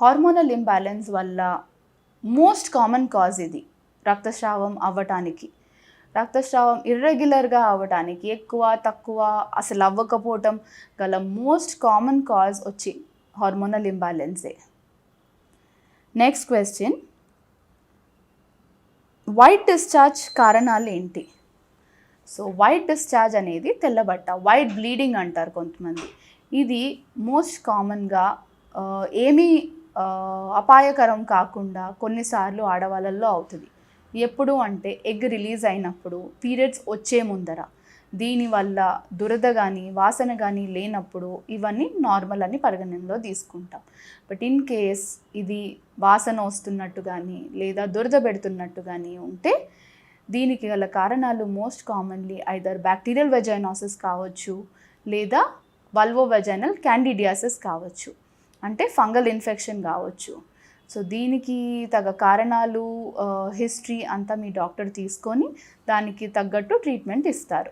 Hormonal imbalance వల్ల most common cause ఇది. రక్తస్రావం అవ్వటానికి. రక్తస్రావం ఇర్రెగ్యులర్గా అవ్వటానికి ఎక్కువ తక్కువ అసలు అవ్వకపోవటం గల మోస్ట్ కామన్ కాజ్ వచ్చి హార్మోనల్ ఇంబ్యాలెన్సే నెక్స్ట్ క్వశ్చన్ వైట్ డిశ్చార్జ్ కారణాలు ఏంటి? సో వైట్ డిశ్చార్జ్ అనేది తెల్లబట్ట వైట్ బ్లీడింగ్ అంటారు కొంతమంది. ఇది మోస్ట్ కామన్గా ఏమీ అపాయకరం కాకుండా కొన్నిసార్లు ఆడవాళ్ళల్లో అవుతుంది. ఎప్పుడు అంటే ఎగ్ రిలీజ్ అయినప్పుడు పీరియడ్స్ వచ్చే ముందర దీనివల్ల దురద కానీ వాసన కానీ లేనప్పుడు ఇవన్నీ నార్మల్ అని పరిగణనలో తీసుకుంటాం. బట్ ఇన్ కేస్ ఇది వాసన వస్తున్నట్టు కానీ లేదా దురద పెడుతున్నట్టు కానీ ఉంటే దీనికి గల కారణాలు most commonly either bacterial vaginosis కావచ్చు లేదా వల్వో వెజైనల్ క్యాండిడియాసిస్ కావచ్చు. అంటే ఫంగల్ ఇన్ఫెక్షన్ కావచ్చు. సో దీనికి తగ కారణాలు హిస్టరీ అంతా మీ డాక్టర్ తీసుకొని దానికి తగ్గట్టు ట్రీట్మెంట్ ఇస్తారు.